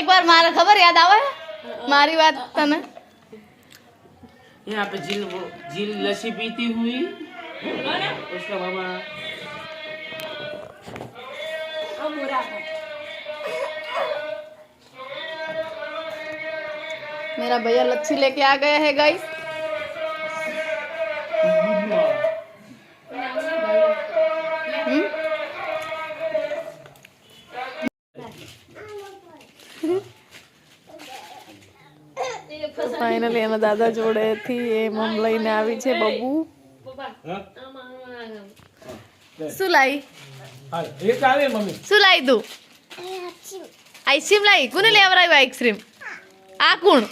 એક વાર મારે ખબર યાદ આવે મારી વાત તને यहाँ पे झील वो झील लस्सी पीती हुई उसका मामा मेरा भैया लच्छी लेके आ गया है गाइस ફાઇનલી એના દાદા જોડેથી એ મમ લઈને આવી છે બબુ. શું લાવી શું લાવી તું? આઈસ્ક્રીમ લાવી કોને લેવરાયું આઈસ્ક્રીમ આ કોણ?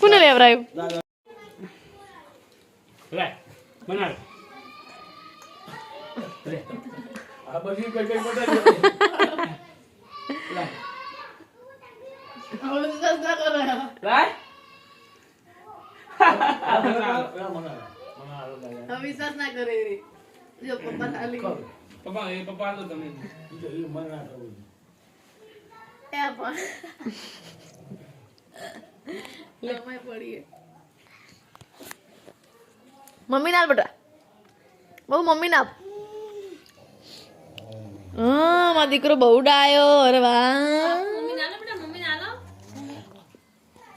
કોને લેવરાયું Right? વિશ્વાસ ના કરે જો પપ્પા ખાલી પપ્પા એ પપ્પા તો તમે. એ પણ. લમાય પડીએ મમ્મી ના બેટા. બહુ મમ્મી ના આપ. હા મારો દીકરો બહુ ડાયો અરે વાહ મમ્મી ના લો બેટા મમ્મી ના લો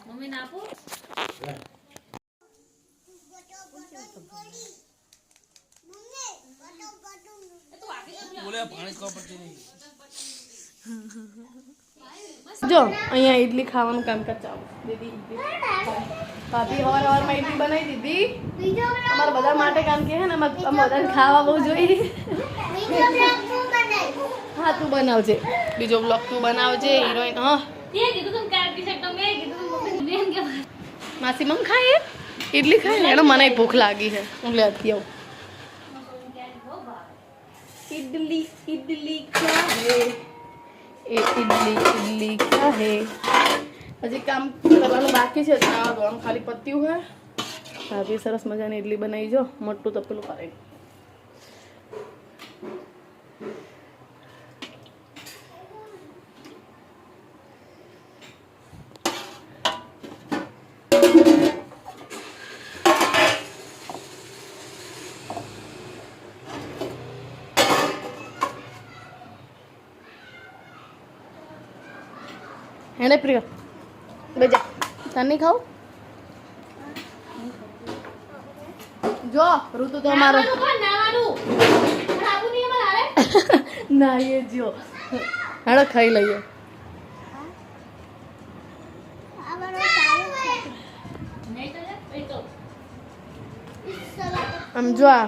મમ્મી ના આપો જો અહીંયા ઇડલી ખાવાનું કામકાજ ચાલુ દીદી ભાભી હવાર હવારમાં ઇડલી બનાવી દીધી. અમારા બધા માટે કામ કે હે ને અમારે અમે બધાને ખાવા બહુ જોઈએ. હા તું બનાવજે. બીજો બ્લોગ તું બનાવજે હિરોઈન. હા. માસી મમ ખાય ઈડલી ખાય ને એનો મને ભૂખ લાગી છે હું લેતી આવું. ઈડલી ઈડલી ખાહે એ ઇડલી ઈડલી ખાહે હજી કામ કરવાનું બાકી છે આ ધોવાનું ખાલી પત્યું હે ભાભી સરસ મજાની ઈડલી બનાવી જો મોટું તપેલું કરે હેને પ્રિય. બેજા. તને ખાવું? જો ઋતુ તો મારો. ના એ જો. હેડો ખાઈ લઈએ. આમ જો આ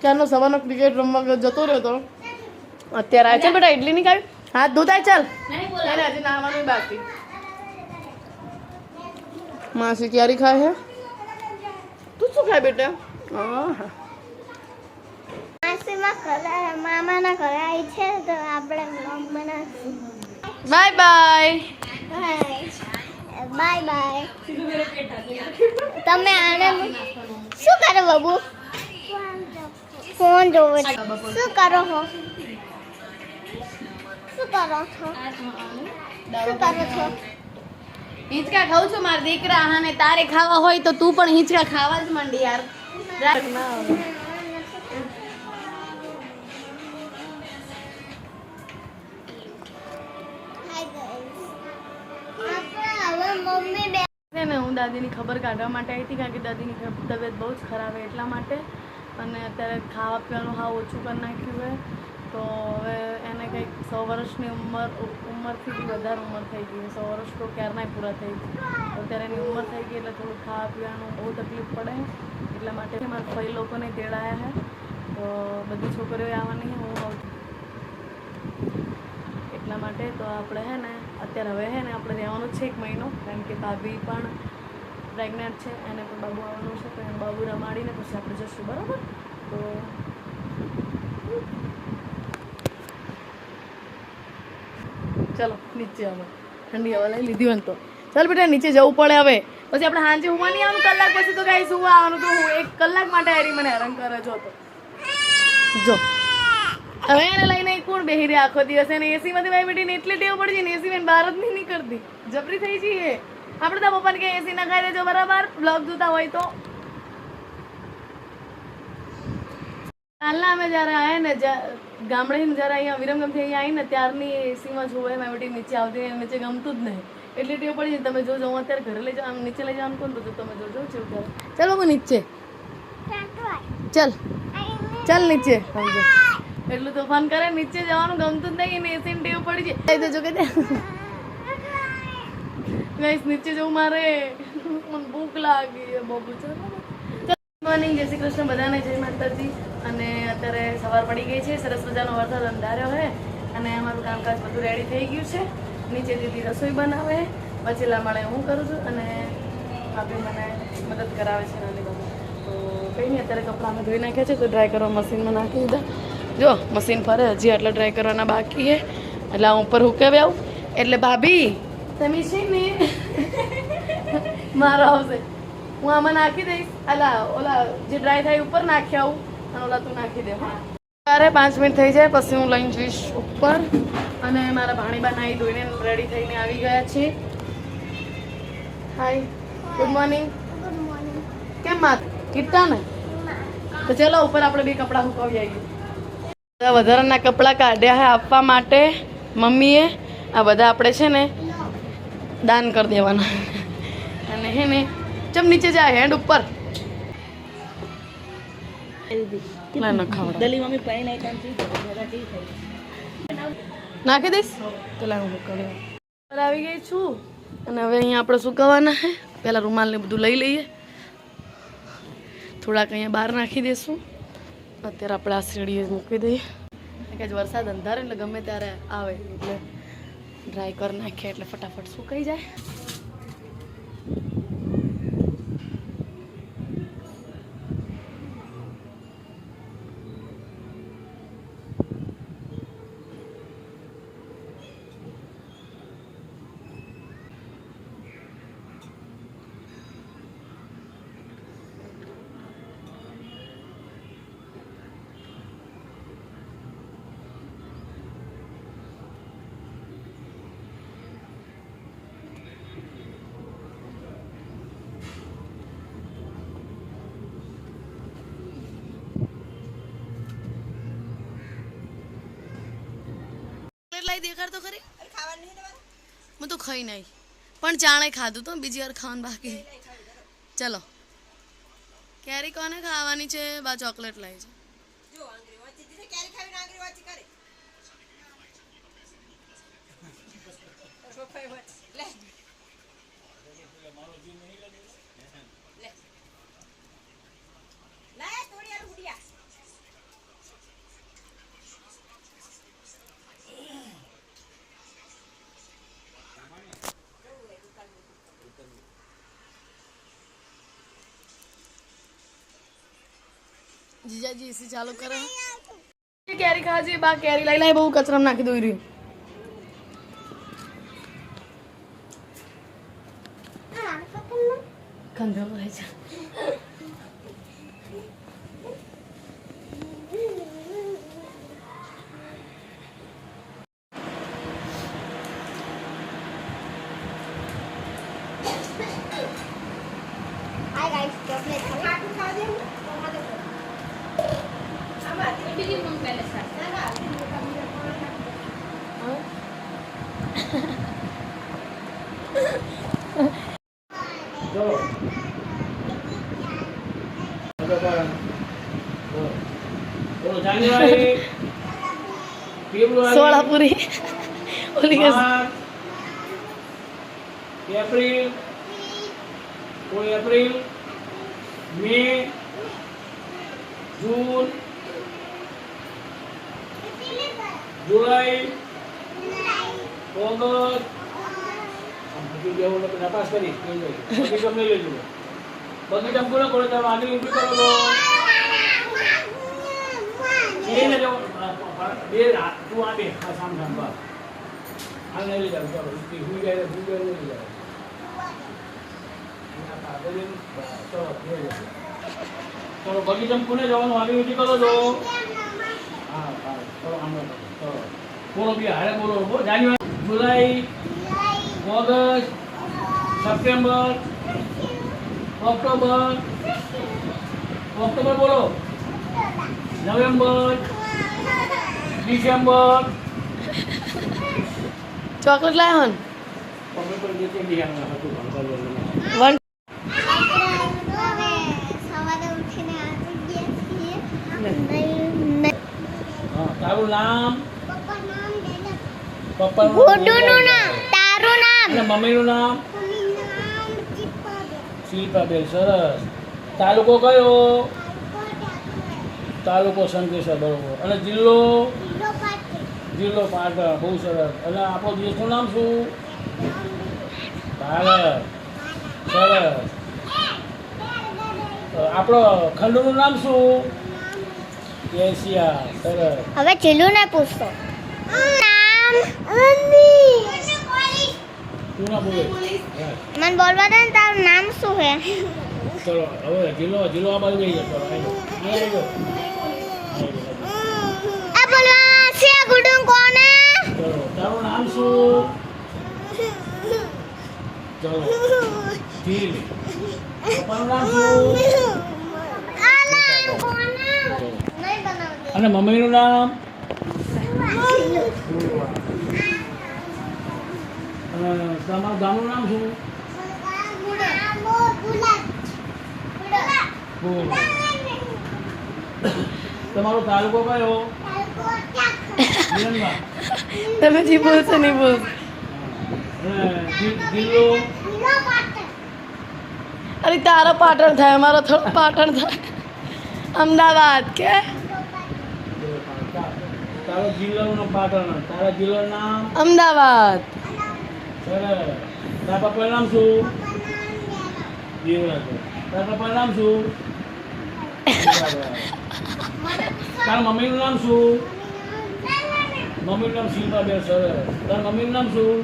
ક્યારનો સવારનો ક્રિકેટ રમવા જતો રહ્યો તો. અત્યારે આવે છે બેટા ઇડલી નહીં ખાવી હાથ ધોતા ચાલ નહીં બોલા એને હજી નાવાનું બાકી માસી ક્યારે ખાય છે તું શું ખાય બેટા આહા. માસીમાં ઘરે મામાના ઘરે આવી છે તો આપણે vlog બનાવીશું બાય બાય બાય બાય તમે આને શું કરો બાબુ ફોન જોવો છે. શું કરો છો શું કરો છો? શું કરો છો? હિંચકા ખાઉં છું મારા દીકરા અને તારે ખાવા હોય તો તું પણ હિંચકા ખાવા જ માંડી યાર. હું દાદીની ખબર કાઢવા માટે આવી હતી કારણ કે દાદીની તબિયત બહુ જ ખરાબ એટલા માટે. અને અત્યારે ખાવા પીવાનું હાવ ઓછું કરી નાખ્યું છે તો હવે એને કંઈક સો વર્ષની ઉંમર, ઉંમરથી બી વધારે ઉંમર થઈ ગઈ સો વર્ષ તો ક્યારનાય પૂરા થઈ ગઈ અત્યારે એની ઉંમર થઈ ગઈ એટલે થોડું ખાવા પીવાનું બહુ તકલીફ પડે. એટલા માટે મારા ફઈ લોકોને તેડાયા છે. તો બધી છોકરીઓ આવવાની હું એટલા માટે તો આપણે હે ને, અત્યારે હવે હે ને આપણે રહેવાનું છે એક મહિનો. કારણ કે ભાભી પણ પ્રેગ્નેન્ટ છે, એને પણ બાબુ આવવાનું છે, તો એને બાબુ રમાડીને પછી આપણે જશું, બરાબર? તો ચલો, નીચે અમે ઠંડી હવા લઈ લીધી હોય ને તો. ચાલ બેટા, નીચે જવું પડે હવે. પછી આપણે સાંજે હું નહીં આવવાનું, કલાક પછી તો કાંઈ સુવા આવવાનું. તો હું એક કલાક માટે હારી મને હેરાન કરે જો તો. જો. હવે એને લઈને કોણ બેહી રહ્યા આખો દિવસ? એને એસી માંથી ભાઈ બેટીને એટલી ટેવ પડી છે ને એસી બેન બહાર જ નહીં નીકળતી. જબરી થઈ જઈએ. આપણે તો પપ્પાને કે એસી ના ખાઈ દેજો બરાબર. બ્લોગ જોતા હોય તો. કાલના અમે જ્યારે આવ્યા ને ગામડેથી જ્યારે અહીંયા વિરમગામથી અહીંયા આવી ને ત્યારની એસીમાં જોવે એમાં નીચે આવતી નીચે ગમતું જ નહીં. એટલી ટેવ પડી તમે જોજો, હું અત્યારે ઘરે લઈ જાઉં, આમ નીચે લઈ જવાનું કોણ તો તમે જોજો જેવું કરે ચાલ બાબુ નીચે. ચાલ. ચાલ નીચે. એટલું તોફાન કરે, નીચે જવાનું ગમતું જ નહીં એસી ટેવ પડી જાય. તો જો કે ગાઈસ નીચે જવું મારે. મને ભૂખ લાગી બહુ ગુડ મોર્નિંગ જય શ્રી કૃષ્ણ બધાને જય માતાજી. અને અત્યારે સવાર પડી ગઈ છે સરસ મજાનો વરસાદ અંધાર્યો છે અને અમારું કામકાજ બધું રેડી થઈ ગયું છે. નીચે દીદી રસોઈ બનાવે પછી લામાળે હું કરું છું અને ભાભી મને મદદ કરાવે છે નાની બાબુ. તો કંઈ નહીં અત્યારે કપડાં અમે ધોઈ નાખ્યા છે તો ડ્રાય કરવા મશીનમાં નાખી દીધા. જો મશીન ફરે હજી આટલા ડ્રાય કરવાના બાકી છે એટલે હું ઉપર હુકાવી આવું એટલે ભાભી તમે છે ને? મારો આવશે. હું આમાં નાખી દઈશ. અલા ઓલા જે ડ્રાય થાય ઉપર નાખી આવું અને ઓલા તું નાખી દે તારે પાંચ મિનિટ થઈ જાય પછી હું લઈને જઈશ ઉપર. અને મારા ભાણીબા નાહી ધોઈને રેડી થઈને આવી ગયા છે. Hi good morning good morning કેમ માત કીર્તા ને? તો ચલો ઉપર આપણે બે કપડાં સુકાવી આવીએ. બધા વધારાના કપડાં કાઢ્યા હે આપવા માટે મમ્મીએ. આ બધા આપણે છે ને દાન કરી દેવાના. અને હે ને ચમ નીચે જાય હેન્ડ ઉપર. ના ના ખાવા દલી મમ્મી પાઈ નાઈ કાંચી જરા ઠીક થઈ નાખી દઈશ? તો લાવ હું કરી આવી ગઈ છું. અને હવે અહીંયા આપણે સુકાવાના છે? પહેલાં રૂમાલને બધું લઈ લઈએ. થોડાક અહીંયા બહાર નાખી દઈશું. અત્યારે આપણે આ સીડીએ મૂકી દઈએ. કે આજ વરસાદ અંધારે એટલે ગમે ત્યારે આવે. એટલે ડ્રાય કરી નાખીએ એટલે ફટાફટ સુકાઈ જાય. લાઈ દેખાડ તો ખરી હું તો ખાઈ નહીં. પણ જાણે ખાધું તો બીજી વાર ખાવાનું બાકી. ચલો. કેરી કોને ખાવાની છે? બા ચોકલેટ લાવી છે. જીજાજી એસી ચાલુ કરે કેરી ખાવા બા કેરી લઈ લાવી બહુ કચરામાં નાખી દોઈ રહ્યું કંધો હોય છે હાય ગાઈસ ચોકલેટ ખાવી બીજી મમ્મી પહેલે સાથ. જો બોલો જાન્યુઆરી ફેબ્રુઆરી સોળાપુરી ઓલી કે માર્ચ એપ્રિલ કોઈ April May June July August આમ બધું જેવું લોકો તપાસ કરી બગી તમને લેજો બગી તમે કોને કોને તમે આગળ ઊભી કરો તો એ ને જો બે આ- તું આ બે આ સામ સામ બસ બોલો બી હારે બોલો January July August September October October બોલો નવેમ્બર ડિસેમ્બર ચોકલેટ લાવ્યો ને તમે પણ જે તે બિહારના હતું ભણતર વન હવે સવારે ઉઠીને આવી ગયા છીએ નહીં હા તારું નામ? પપ્પા નામ લેલા નામ તારું નામ? અને મમ્મીનું નામ? શિલ્પાબેન સરસ. તાલુકો કયો? તાલુકો શંકેશ્વર બરોબર. અને જિલ્લો? જિલ્લો પાટણ. બહુ સરસ. અને આપણો દેશનું નામ શું? ભારત સરસ. આપણો ખંડનું નામ શું? હવે ચીલું ને પૂછતો. નામ. મને બોલવા દે ને તારું નામ શું હે ચલો હવે જિલ્લો જિલ્લો આ બાજુ ગઈ ચલો આવી. આ બોલવા છે ગુડું કોને? ચલો. તારું નામ શું ચલો. ધીર પપ્પાનું નામ શું આ નામ કોને નહીં બનાવતી અને મમ્મીનું નામ? તમારું ગામનું નામ શું. તમારો તાલુકો કયો? તમે જે બોલશો નહીં બોલ જિલ્લો અરે તારો પાટણ થાય મારો થોડો પાટણ થાય. અમદાવાદ કે? તારો જિલ્લાનું નામ પાટણ તારા જિલ્લાનું નામ? અમદાવાદ. સરસ. તારા પપ્પાનું નામ શું? દેવરાજ તારા પપ્પાનું નામ શું? તારા મમ્મીનું નામ શું? મમ્મીનું નામ શિલ્પાબેન. સરસ. તારા મમ્મીનું નામ શું?